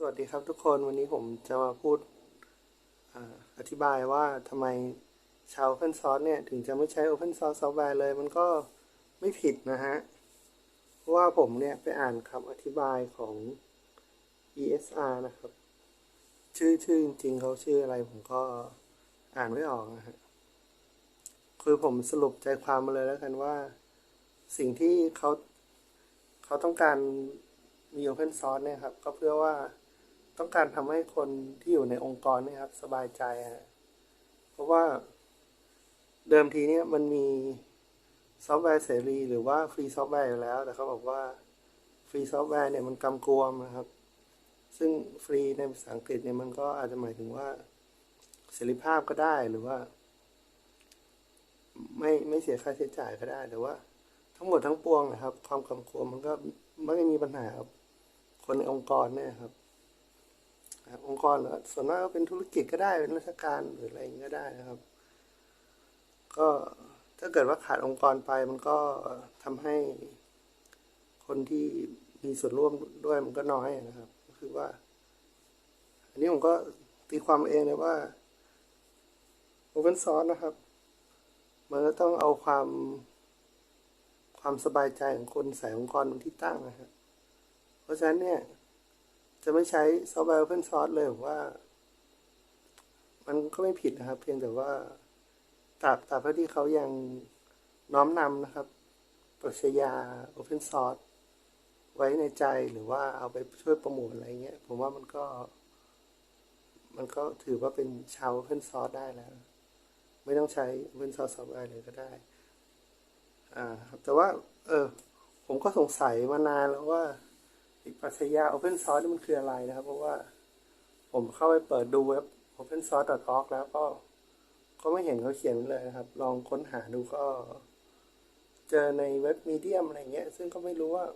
สวัสดีครับทุกคนวันนี้ผมจะมาพูดออธิบายว่าทำไมชาว Open Source เนี่ย ถึงจะไม่ใช้ Open Source Software เลย มันก็ไม่ผิดนะฮะ เพราะว่าผมเนี่ย ไปอ่านคำอธิบายของ ESR นะครับ ชื่อชื่อจริงเขาชื่ออะไรผมก็อ่านไม่ออกนะฮะ คือผมสรุปใจความมาเลยแล้วกันว่า สิ่งที่เขาเขาต้องการมี Open Source เนี่ยครับ ก็เพื่อว่า ต้องการทำให้คนที่อยู่ในองค์กรเนี่ยครับ สบายใจฮะเพราะว่าเดิมทีเนี่ยมันมีซอฟต์แวร์เสรีหรือว่าฟรีซอฟต์แวร์อยู่แล้ว แต่เขาบอกว่าฟรีซอฟต์แวร์เนี่ยมันกำกวมนะครับ ซึ่งฟรีในภาษาอังกฤษเนี่ยมันก็อาจจะหมายถึงว่าเสรีภาพก็ได้หรือว่า ไม่ไม่เสียค่าใช้จ่ายก็ได้แต่ว่า ทั้งหมดทั้งปวงนะครับ ความกำกวมมันก็ไม่ได้มีปัญหาครับคนในองค์กรเนี่ยครับ ครับองค์กรเหรอส่วนมากก็เป็นธุรกิจก็ได้เป็นราชการหรืออะไรอย่างนี้ก็ได้นะครับ ก็ถ้าเกิดว่าขาดองค์กรไปมันก็ทำให้คนที่มีส่วนร่วมด้วยมันก็น้อยนะครับก็คือว่า อันนี้ผมก็ตีความเองเลยว่า Open Source นะครับ มันก็ต้องเอาความความสบายใจของคนใส่องค์กรที่ตั้งนะครับ เพราะฉะนั้นเนี่ย จะไม่ใช้ซอฟต์แวร์ Open Source เลยผมว่า มันก็ไม่ผิดนะครับ เพียงแต่ว่าตราบตราบเท่าที่เขายังน้อมนำนะครับ ปรัชญา Open Source ไว้ในใจหรือว่าเอาไปช่วยโปรโมทอะไรเงี้ย ผมว่ามันก็ มันก็ถือว่าเป็นชาว Open Source ได้แล้ว ไม่ต้องใช้ Open Source Software เลยก็ได้ อ่าครับแต่ว่า เออผมก็สงสัยมานานแล้วว่า อีกปรัชญา Open Source นี่มันคืออะไรนะครับ เพราะว่าผมเข้าไปเปิดดูเว็บ opensource.org แล้วก็ก็ไม่เห็นเขาเขียนเลยนะครับ ลองค้นหาดูก็ เจอในเว็บมีเดียมอะไรเงี้ย ซึ่งก็ไม่รู้ว่า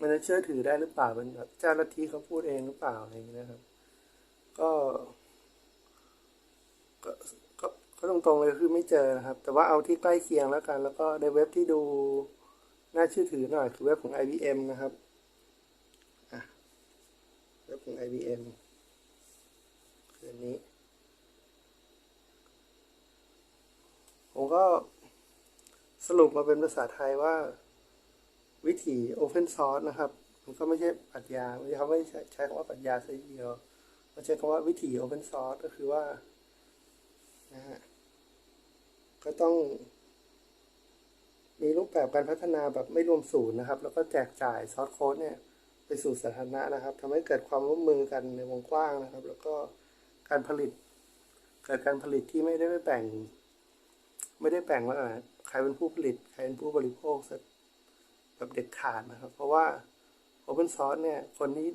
มันจะเชื่อถือได้หรือเปล่าเป็นแบบเจ้าหน้าที่เขาพูดเองหรือเปล่าอะไรอย่างเงี้ยนะครับ ก็ก็ก็ตรงๆเลยคือไม่เจอนะครับ แต่ว่าเอาที่ใกล้เคียงแล้วกัน แล้วก็ในเว็บที่ดูน่าเชื่อถือหน่อยคือเว็บของ IBM นะครับอะเว็บของ IBM คืนนี้ ผมก็สรุปมาเป็นภาษาไทยว่าวิถี Open Source นะครับ มันก็ไม่ใช่ปรัชญาไม่ใช่เขาไม่ใช้ใช้คำว่าปรัชญาซะเดียวมันใช้คำว่าวิถี Open Source ก็คือว่านะฮะก็ต้อง มีรูปแบบการพัฒนาแบบไม่รวมศูนย์นะครับ แล้วก็แจกจ่ายซอสโค้ดเนี่ย ไปสู่สาธารณะนะครับทำให้เกิดความร่วมมือกันในวงกว้างนะครับ แล้วก็การผลิต เกิดการผลิตที่ไม่ได้ไปแบ่ง ไม่ได้แบ่งว่าใครเป็นผู้ผลิต ใครเป็นผู้บริโภคแบบเด็ดขาดนะครับ เพราะว่า Open Source เนี่ย คนที่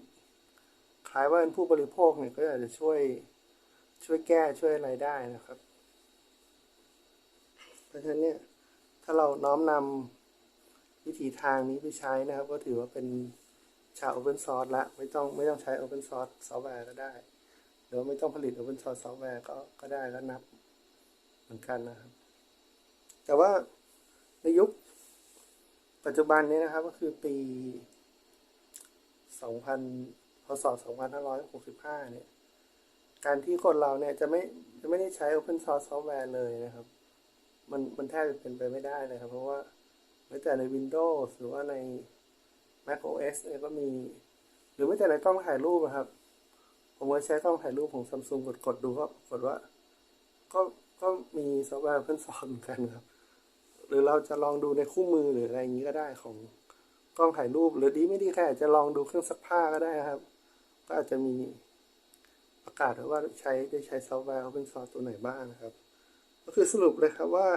คล้ายว่าเป็นผู้บริโภคเนี่ยก็อาจจะช่วยช่วยแก้ช่วยอะไรได้นะครับ เพราะฉะนั้นเนี่ย ถ้าเราน้อมนำวิธีทางนี้ไปใช้นะครับ ก็ถือว่าเป็น ชาว Open Source ละไม่ต้องไม่ต้องใช้ Open Source Software ก็ได้ หรือว่าไม่ต้องผลิต Open Source Software ก็ก็ได้ก็นับเหมือนกันนะครับ แต่ว่าในยุคปัจจุบันนี้นะครับ ก็คือปี 2000พศ2565 เนี่ย การที่คนเราเนี่ยจะไม่จะไม่ได้ใช้ Open Source Software เลยนะครับ มันมันแทบจะเป็นไปไม่ได้เลยครับ เพราะว่าแม้แต่ใน Windows หรือว่าใน Mac OS เนี่ยก็มี หรือแม้แต่ในกล้องถ่ายรูปนะครับ ผมก็ใช้กล้องถ่ายรูปของ Samsung กดกดดูก็กดว่า ก็ก็มีซอฟต์แวร์ Open Source เหมือนกันครับ หรือเราจะลองดูในคู่มือหรืออะไรอย่างนี้ก็ได้ของกล้องถ่ายรูป หรือดีไม่ดีแค่อาจจะลองดูเครื่องซักผ้าก็ได้ครับ ก็อาจจะมีประกาศไว้ว่าใช้ได้ใช้ซอฟต์แวร์ Open Source ตัวไหนบ้างนะครับ ก็คือสรุปเลยครับว่า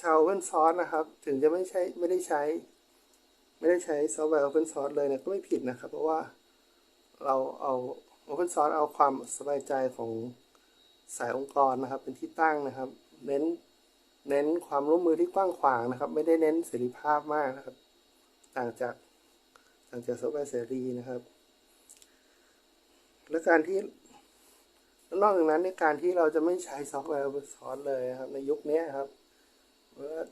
ชาว Open Source นะครับ ถึงจะไม่ใช้ไม่ได้ใช้ ไม่ได้ใช้ซอฟต์แวร์ Open Source เลยเนี่ยก็ไม่ผิดนะครับ เพราะว่าเราเอา Open Source เอาความสบายใจของสายองค์กรนะครับ เป็นที่ตั้งนะครับ เน้นเน้นความร่วมมือที่กว้างขวางนะครับ ไม่ได้เน้นเสรีภาพมากนะครับ ต่างจากต่างจากซอฟต์แวร์เสรีนะครับ และการที่นอกจากนั้นในการที่เราจะไม่ใช้ซอฟต์แวร์ Open Source เลยครับ ในยุคนี้ครับว่า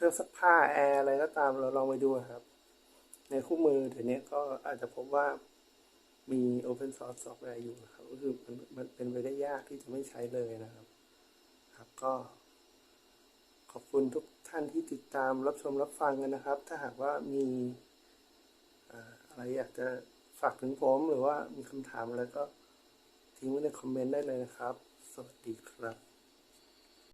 เครื่องซักผ้าแอร์อะไรก็ตามเราลองไปดูครับ ในคู่มือเดี๋ยวนี้ก็อาจจะพบว่ามี Open Source Software อยู่นะครับ ก็คือมันมันเป็นไปได้ยากที่จะไม่ใช้เลยนะครับ ครับก็ขอบคุณทุกท่านที่ติดตามรับชมรับฟังกันนะครับ ถ้าหากว่ามีอะไรอยากจะฝากถึงผมหรือว่ามีคำถามอะไรก็ทิ้งไว้ในคอมเมนต์ได้เลยนะครับ สวัสดีครับ